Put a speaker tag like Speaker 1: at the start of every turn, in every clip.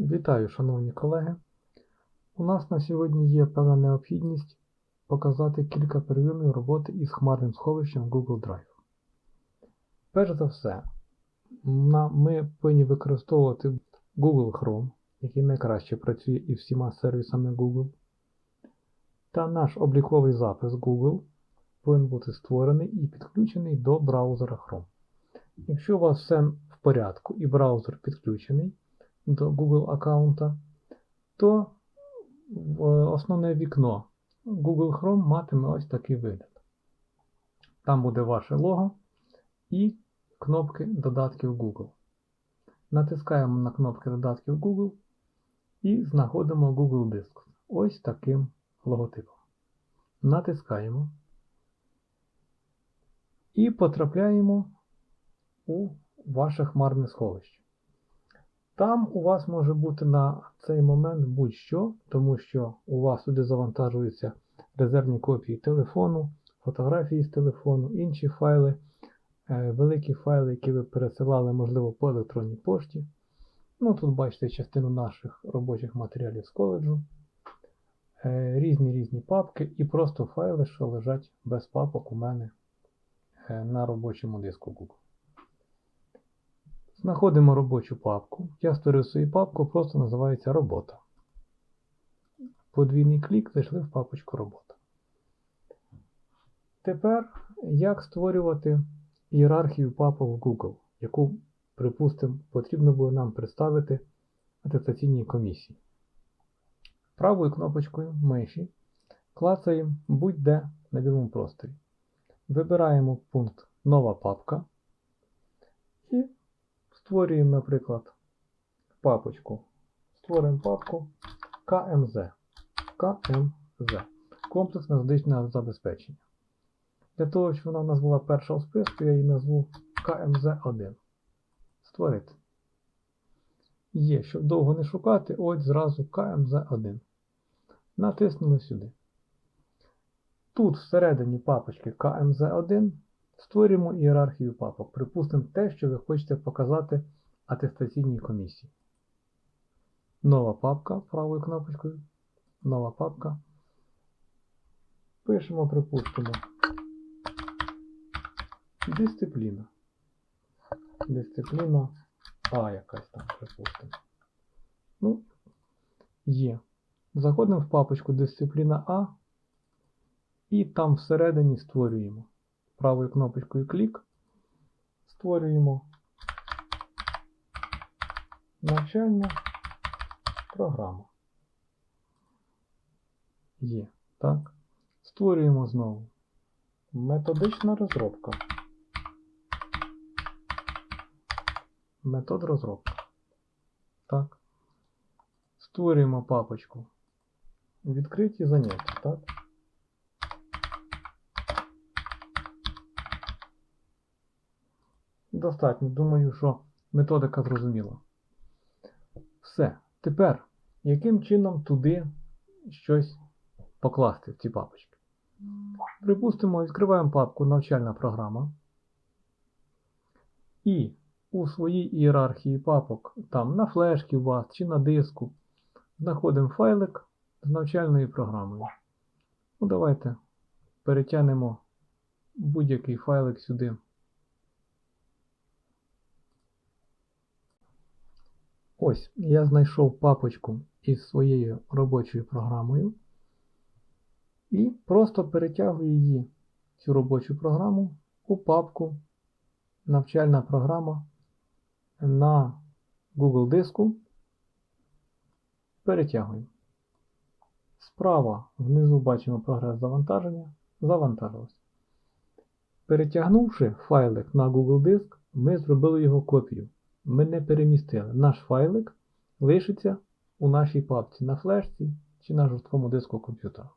Speaker 1: Вітаю, шановні колеги. У нас на сьогодні є певна необхідність показати кілька первинної роботи із хмарним сховищем Google Drive. Перш за все, ми повинні використовувати Google Chrome, який найкраще працює із всіма сервісами Google. Та наш обліковий запис Google повинен бути створений і підключений до браузера Chrome. Якщо у вас все в порядку і браузер підключений до Google аккаунта, то основне вікно Google Chrome матиме ось такий вигляд. Там буде ваше лого і кнопки додатків Google. Натискаємо на кнопки додатків Google і знаходимо Google Диск. Ось таким логотипом. Натискаємо і потрапляємо у ваше хмарне сховище. Там у вас може бути на цей момент будь-що, тому що у вас туди завантажуються резервні копії телефону, фотографії з телефону, інші файли, е, великі файли, які ви пересилали, можливо, по електронній пошті. Ну, тут бачите частину наших робочих матеріалів з коледжу, е, різні різні папки і просто файли, що лежать без папок у мене е, на робочому диску Google. Знаходимо робочу папку. Я створив свою папку, просто називається робота. Подвійний клік зайшли в папочку робота. Тепер як створювати ієрархію папок в Google, яку, припустимо, потрібно було нам представити атестаційній комісії. Правою кнопочкою миші клацаємо будь-де на білому просторі. Вибираємо пункт Нова папка створюємо, наприклад, папочку. Створюємо папку КМЗ. КМЗ. Комплексне медичне забезпечення. Для того, щоб вона в нас була перша у списку, я її назву КМЗ1. Створити. Є, щоб довго не шукати, ось зразу КМЗ1. Натиснули сюди. Тут всередині папочки КМЗ1 створюємо ієрархію папок. Припустимо те, що ви хочете показати атестаційній комісії. Нова папка правою кнопочкою. Нова папка. Пишемо, припустимо. Дисципліна. Дисципліна А якась там, припустимо. Ну, є. Заходимо в папочку Дисципліна А і там всередині створюємо правою кнопочкою клік. Створюємо навчальна програма. Є. Так. Створюємо знову. Методична розробка. Метод розробки. Так. Створюємо папочку. Відкриті заняття, так? Достатньо. Думаю, що методика зрозуміла. Все. Тепер, яким чином туди щось покласти в ці папочки? Припустимо, відкриваємо папку Навчальна програма. І у своїй ієрархії папок, там на флешці у вас чи на диску, знаходимо файлик з навчальною програмою. Ну, давайте перетягнемо будь-який файлик сюди. Ось, я знайшов папочку із своєю робочою програмою і просто перетягую її, цю робочу програму, у папку Навчальна програма на Google диску. Перетягую. Справа внизу бачимо прогрес завантаження. Завантажилось. Перетягнувши файлик на Google диск, ми зробили його копію ми не перемістили. Наш файлик лишиться у нашій папці на флешці чи на жорсткому диску комп'ютера.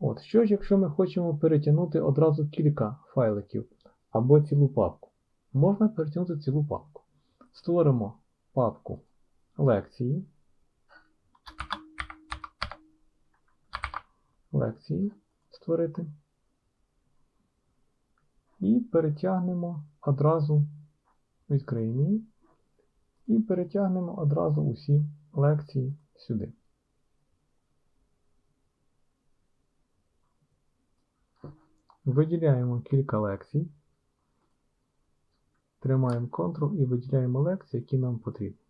Speaker 1: От, Що ж, якщо ми хочемо перетягнути одразу кілька файликів або цілу папку? Можна перетягнути цілу папку. Створимо папку лекції. Лекції створити. І перетягнемо одразу відкриємо її І перетягнемо одразу усі лекції сюди. Виділяємо кілька лекцій. Тримаємо Ctrl і виділяємо лекції, які нам потрібні.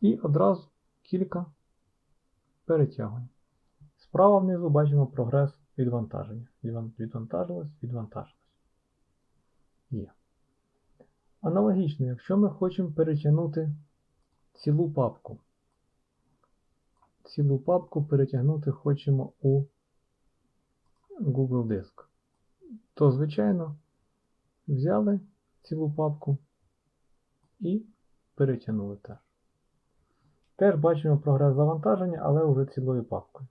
Speaker 1: І одразу кілька перетягуємо. Справа внизу бачимо прогрес відвантаження. Відвантажилось, відвантажилось. Є. Аналогічно, якщо ми хочемо перетягнути цілу папку, цілу папку перетягнути хочемо у Google Диск, то, звичайно, взяли цілу папку і перетягнули теж. Теж бачимо прогрес завантаження, але вже цілою папкою.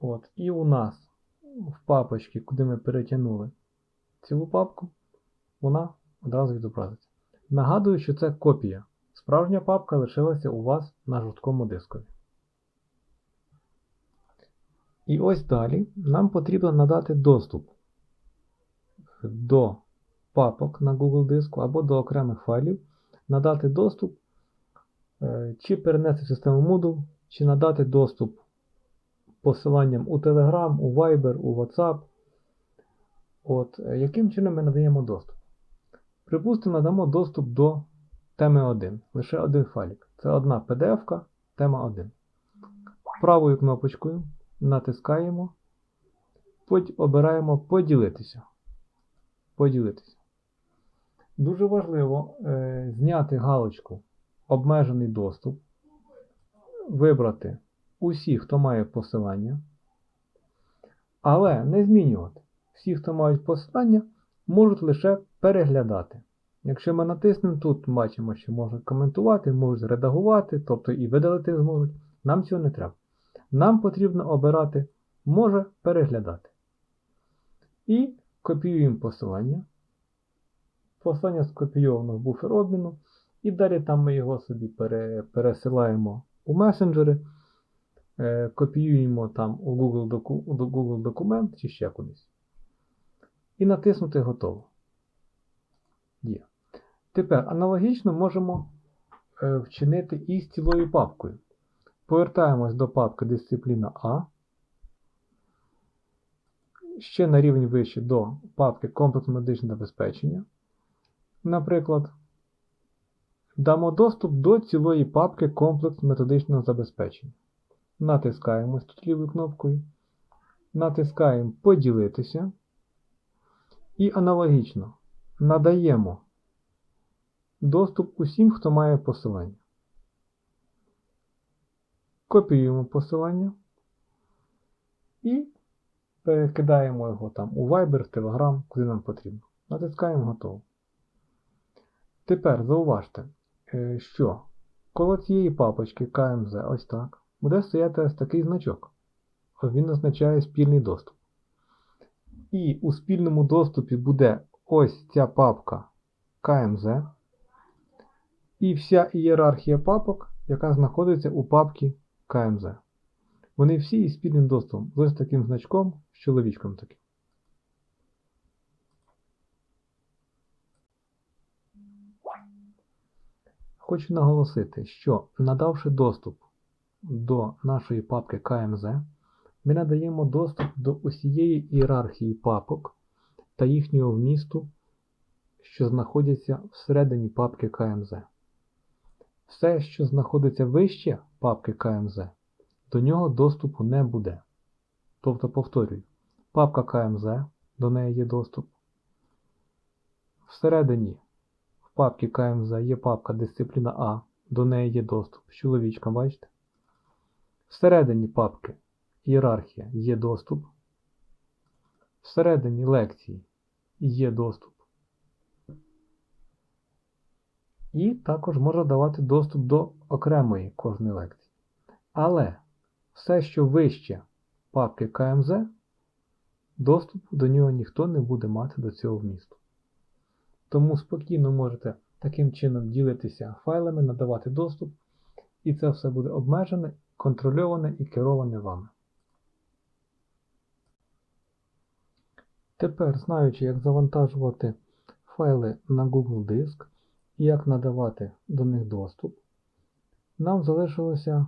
Speaker 1: От. І у нас в папочці, куди ми перетягнули цілу папку, вона одразу відобразиться. Нагадую, що це копія. Справжня папка лишилася у вас на жорсткому дискові. І ось далі нам потрібно надати доступ до папок на Google диску або до окремих файлів, надати доступ, е, чи перенести в систему Moodle, чи надати доступ посиланням у Telegram, у Viber, у WhatsApp. От, е, Яким чином ми надаємо доступ? Припустимо, надамо доступ до теми 1. Лише один файлик. Це одна PDF, тема 1. Правою кнопочкою натискаємо, обираємо поділитися. Поділитися. Дуже важливо е, зняти галочку Обмежений доступ, вибрати усі, хто має посилання, але не змінювати. Всі, хто мають посилання, можуть лише переглядати. Якщо ми натиснемо тут, бачимо, що можуть коментувати, можуть редагувати, тобто і видалити зможуть. Нам цього не треба. Нам потрібно обирати може переглядати. І копіюємо посилання. Посилання скопійовано в буфер обміну. І далі там ми його собі пере, пересилаємо у месенджери, е, копіюємо там у Google, доку, Google документ чи ще кудись. І натиснути готово. Є. Тепер аналогічно можемо е, вчинити і з цілою папкою. Повертаємось до папки Дисципліна А. Ще на рівень вище до папки Комплекс медичне забезпечення. Наприклад, дамо доступ до цілої папки Комплекс методичного забезпечення. Натискаємо тут лівою кнопкою. Натискаємо Поділитися. І аналогічно надаємо доступ усім, хто має посилання. Копіюємо посилання і перекидаємо його там у Viber, Telegram, куди нам потрібно. Натискаємо готово. Тепер зауважте, е, що коло цієї папочки KMZ, ось так, буде стояти ось такий значок. Він означає спільний доступ. І у спільному доступі буде ось ця папка KMZ. І вся ієрархія папок, яка знаходиться у папці KMZ. Вони всі із спільним доступом з ось таким значком з чоловічком таким. Хочу наголосити, що надавши доступ до нашої папки KMZ, ми надаємо доступ до усієї ієрархії папок та їхнього вмісту, що знаходяться всередині папки KMZ. Все, що знаходиться вище папки KMZ, до нього доступу не буде. Тобто, повторюю, папка KMZ, до неї є доступ. Всередині в папці KMZ є папка Дисципліна А, до неї є доступ. Чоловічка, бачите? Всередині папки Ієрархія є доступ. Всередині лекції є доступ. І також може давати доступ до окремої кожної лекції. Але все, що вище папки KMZ, доступ до нього ніхто не буде мати до цього вмісту. Тому спокійно можете таким чином ділитися файлами, надавати доступ, і це все буде обмежене, контрольоване і кероване вами. Тепер, знаючи, як завантажувати файли на Google Диск як надавати до них доступ, нам залишилося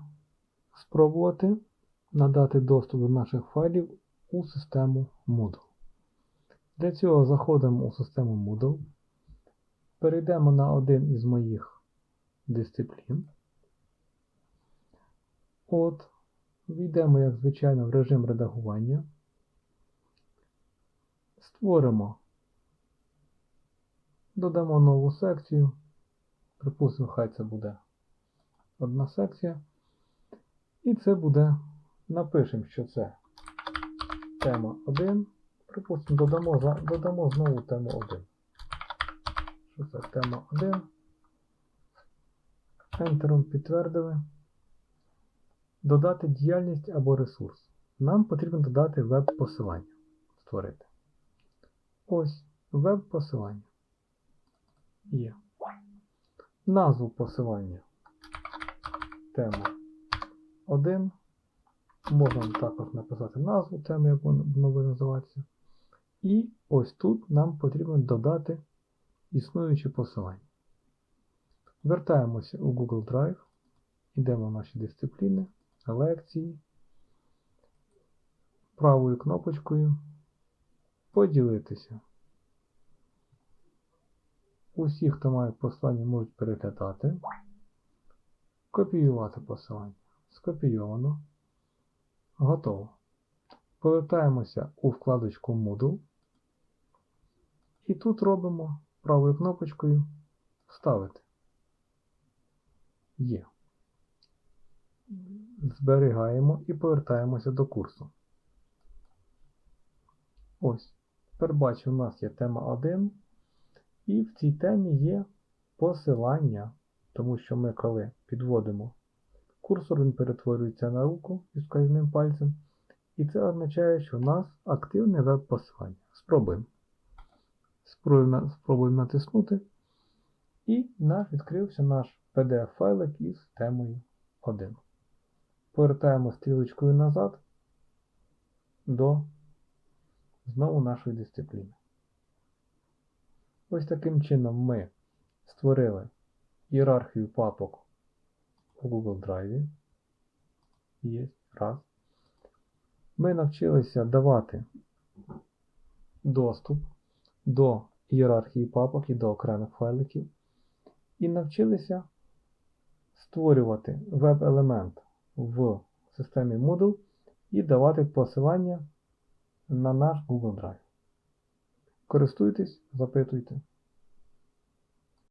Speaker 1: спробувати надати доступ до наших файлів у систему Moodle. Для цього заходимо у систему Moodle, перейдемо на один із моїх дисциплін. От, війдемо, як звичайно, в режим редагування. Створимо, додамо нову секцію. Припустимо, хай це буде одна секція. І це буде, напишемо, що це тема 1. Припустимо, додамо, додамо знову тему 1. Що це тема 1. Ентером підтвердили. Додати діяльність або ресурс. Нам потрібно додати веб-посилання. Створити. Ось веб-посилання. Є. Назву посилання. Тема 1. Можна також написати назву теми, як воно буде називатися. І ось тут нам потрібно додати існуюче посилання. Вертаємося у Google Drive, йдемо в наші дисципліни, лекції, правою кнопочкою поділитися. Усі, хто має посилання, можуть переглядати, копіювати посилання. Скопійовано. Готово. Повертаємося у вкладочку Moodle. І тут робимо правою кнопочкою Вставити. Є. Зберігаємо і повертаємося до курсу. Ось. Тепер бачу, у нас є тема 1. І в цій темі є посилання, тому що ми, коли підводимо курсор, він перетворюється на руку із вказівним пальцем. І це означає, що у нас активне веб-посилання. Спробуємо. Спробуємо, спробуємо натиснути. І наш відкрився наш PDF-файлик із темою 1. Повертаємо стрілочкою назад до знову нашої дисципліни. Ось таким чином ми створили ієрархію папок у Google Drive. Є раз. Ми навчилися давати доступ до ієрархії папок і до окремих файликів. І навчилися створювати веб-елемент в системі Moodle і давати посилання на наш Google Drive. Користуйтесь, запитуйте.